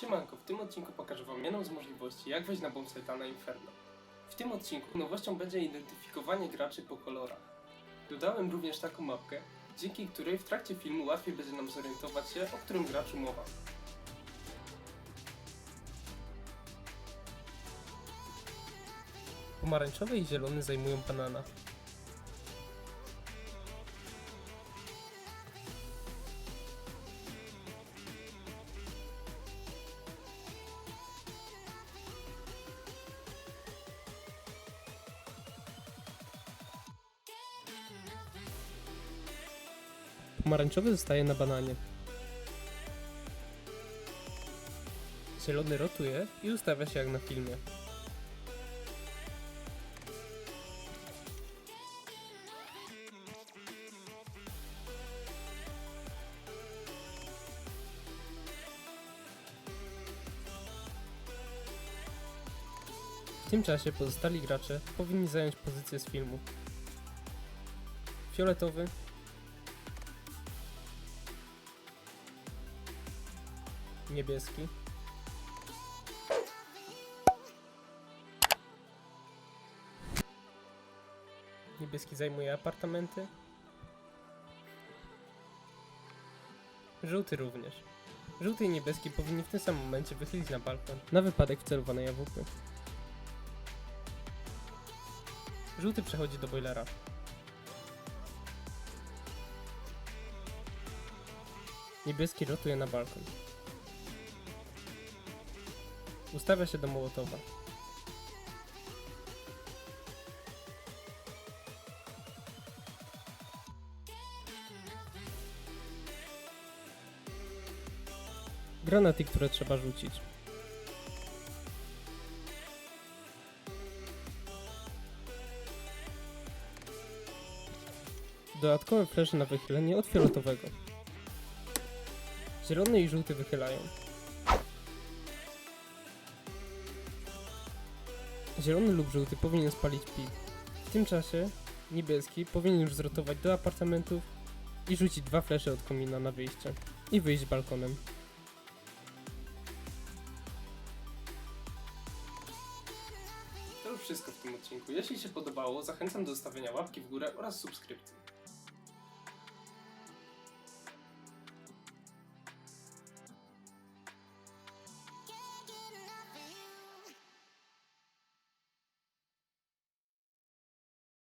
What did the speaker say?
Siemanko, w tym odcinku pokażę wam jedną z możliwości, jak wejść na bombsite'a na Inferno. W tym odcinku nowością będzie identyfikowanie graczy po kolorach. Dodałem również taką mapkę, dzięki której w trakcie filmu łatwiej będzie nam zorientować się, o którym graczu mowa. Pomarańczowy i zielony zajmują banana. Pomarańczowy zostaje na bananie. Zielony rotuje i ustawia się jak na filmie. W tym czasie pozostali gracze powinni zająć pozycję z filmu. Fioletowy niebieski. Niebieski zajmuje apartamenty. Żółty również. Żółty i niebieski powinni w tym samym momencie wychylić na balkon, na wypadek wcelowanej AWP. Żółty przechodzi do boilera. Niebieski rotuje na balkon. Ustawia się do Mołotowa. Granaty, które trzeba rzucić. Dodatkowe flesze na wychylenie od fioletowego. Zielony i żółty wychylają. Zielony lub żółty powinien spalić pit. W tym czasie niebieski powinien już zrotować do apartamentów i rzucić dwa flesze od komina na wyjście i wyjść balkonem. To już wszystko w tym odcinku. Jeśli się podobało, zachęcam do zostawienia łapki w górę oraz subskrypcji.